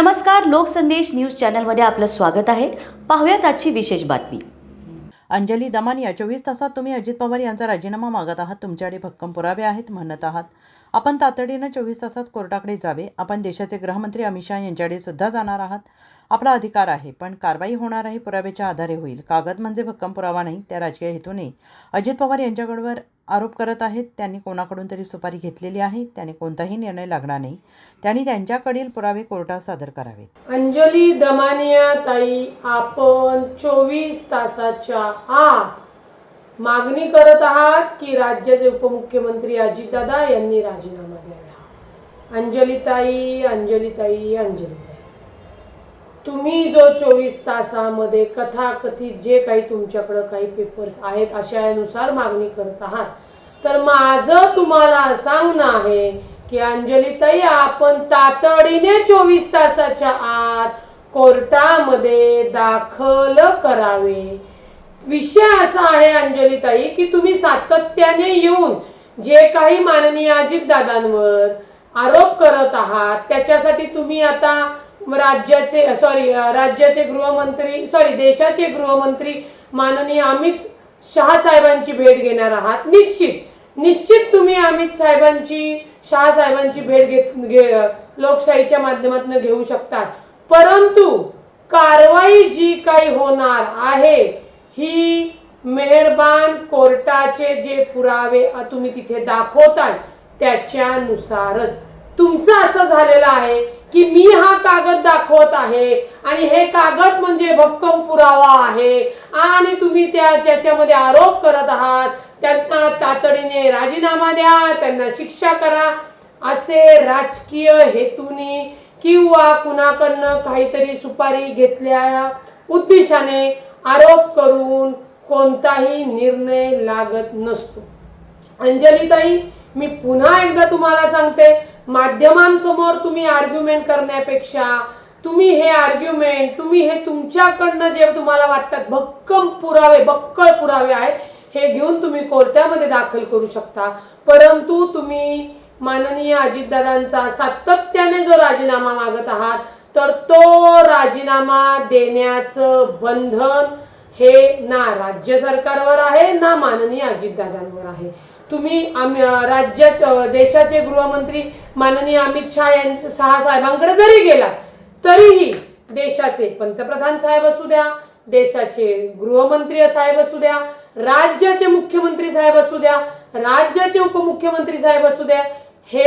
नमस्कार लोकसंदेश न्यूज चॅनलमध्ये आपलं स्वागत आहे. पाहूयात आजची विशेष बातमी. अंजली दमानिया चोवीस तासात तुम्ही अजित पवार यांचा राजीनामा मागत आहात तुमच्याकडे भक्कम पुरावे आहेत म्हणत आहात. आपण तातडीनं चोवीस तासात कोर्टाकडे जावे आपण देशाचे गृहमंत्री अमित शहा यांच्याकडे सुद्धा जाणार आहात. आपला अधिकार आहे पण कारवाई होणार आहे पुराव्याच्या आधारे होईल. कागद म्हणजे भक्कम पुरावा नाही त्या राजकीय हेतूने. अजित पवार यांच्याकडवर आरोप करत आहेत. त्यांनी कोणाकडून तरी सुपारी घेतलेली आहे. त्याने कोणताही निर्णय लागणार नाही. त्यांनी त्यांच्याकडील पुरावे कोर्टात सादर करावेत. अंजली दमानिया ताई आपण चोवीस तासाच्या आत मागणी करत आहात की राज्याचे उपमुख्यमंत्री अजितदादा यांनी राजीनामा द्यावा. अंजली ताई अंजली ताई अंजली. तुम्ही जो चोवीस तासामध्ये कथाकथित जे काही तुमच्याकडं काही पेपर्स आहेत अशानुसार मागणी करत आहात. तर माझं तुम्हाला सांगणं आहे की अंजलीताई आपण तातडीने चोवीस तासाच्या आत कोर्टामध्ये दाखल करावे. विषय असा आहे अंजलीताई की तुम्ही सातत्याने येऊन जे काही माननीय अजितदादांवर आरोप करत आहात त्याच्यासाठी तुम्ही आता राज्याचे सॉरी राज्याचे गृहमंत्री सॉरी देशाचे गृहमंत्री माननीय अमित शहा साहेबांची भेट घेणार आहात. निश्चित निश्चित तुम्ही अमित साहेबांची शहा साहेबांची भेट घेत घे लोकशाहीच्या माध्यमातून घेऊ शकतात. परंतु कारवाई जी काही होणार आहे ही मेहरबान कोर्टाचे जे पुरावे तुम्ही तिथे दाखवताल त्याच्यानुसारच. तुमचं असं झालेलं आहे की मी हा कागद दाखवत आहे आणि हे कागद म्हणजे भक्कम पुरावा आहे. आणि तुम्ही त्या ज्याच्यामध्ये आरोप करत आहात त्यांना तातडीने राजीनामा द्या त्यांना शिक्षा करा. असे राजकीय हेतूने किंवा कुणाकडनं काहीतरी सुपारी घेतल्या उद्देशाने आरोप करून कोणताही निर्णय लागत नसतो. अंजलीताई मी पुन्हा एकदा तुम्हाला सांगते माध्यमांसमोर तुम्ही आर्ग्युमेंट करण्यापेक्षा तुम्ही हे आर्ग्युमेंट तुम्ही हे तुमच्याकडनं जे तुम्हाला वाटतात भक्कम पुरावे बक्कळ पुरावे आहेत हे घेऊन तुम्ही कोर्टामध्ये दाखल करू शकता. परंतु तुम्ही माननीय अजितदादांचा सातत्याने जो राजीनामा मागत आहात तर तो राजीनामा देण्याचं बंधन हे ना राज्य सरकारवर आहे ना माननीय अजितदादांवर आहे. तुम्ही आम- राज्यात देशाचे गृहमंत्री माननीय अमित शहा यांच्या सहा साहेबांकडे जरी गेलात तरीही देशाचे पंतप्रधान साहेब असू द्या देशाचे गृहमंत्री साहेब असू द्या राज्याचे मुख्यमंत्री साहेब असू द्या राज्याचे उपमुख्यमंत्री साहेब असू द्या हे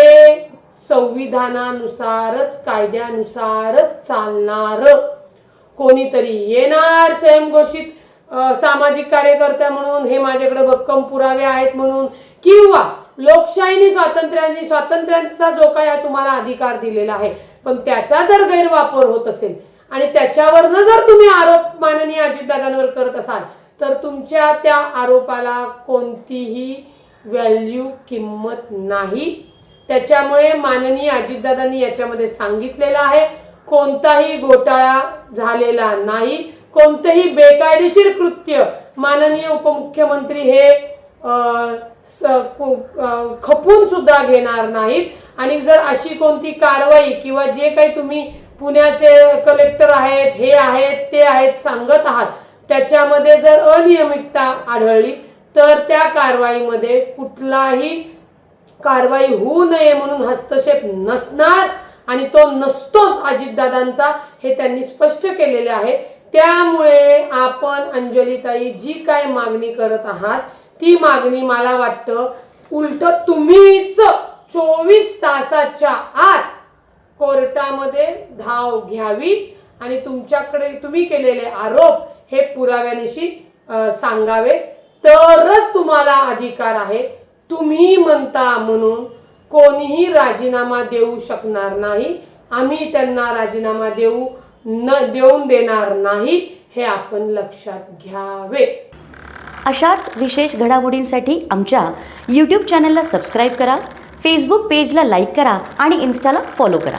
संविधानानुसारच कायद्यानुसारच चालणार. कोणीतरी येणार स्वयंघोषित. सामाजिक कार्यकर्त्या म्हणून हे माझ्याकडे भक्कम पुरावे आहेत म्हणून किंवा लोकशाहीने स्वातंत्र्याने स्वातंत्र्याचा जो काय तुम्हाला अधिकार दिलेला आहे पण त्याचा जर गैरवापर होत असेल आणि त्याच्यावरनं जर तुम्ही आरोप माननीय अजितदादांवर करत असाल तर तुमच्या त्या आरोपाला कोणतीही व्हॅल्यू किंमत नाही. त्याच्यामुळे माननीय अजितदादांनी याच्यामध्ये सांगितलेलं आहे कोणताही घोटाळा झालेला नाही. कोणतंही बेकायदेशीर कृत्य माननीय उपमुख्यमंत्री हे स- खपून सुद्धा घेणार नाहीत. आणि जर अशी कोणती कारवाई किंवा जे काही तुम्ही पुण्याचे कलेक्टर आहेत हे आहेत ते आहेत सांगत आहात त्याच्यामध्ये जर अनियमितता आढळली तर त्या कारवाईमध्ये कुठलाही कारवाई होऊ नये म्हणून हस्तक्षेप नसणार. आणि तो नसतोच अजितदादांचा हे त्यांनी स्पष्ट केलेले आहे. त्यामुळे आपण अंजलीताई जी काय मागणी करत आहात ती मागणी मला वाटतं उलट तुम्हीच चोवीस तासाच्या आत कोर्टामध्ये धाव घ्यावी आणि तुमच्याकडे तुम्ही केलेले आरोप हे पुराव्यानिशी सांगावे. तरच तुम्हाला अधिकार आहे. तुम्ही म्हणता म्हणून कोणीही राजीनामा देऊ शकणार नाही. आम्ही त्यांना राजीनामा देऊ न देऊन देणार नाही हे आपण लक्षात घ्यावे. अशाच विशेष घडामोडींसाठी आमच्या यूट्यूब चॅनलला सबस्क्राईब करा फेसबुक पेजला लाईक करा आणि इन्स्टाला फॉलो करा.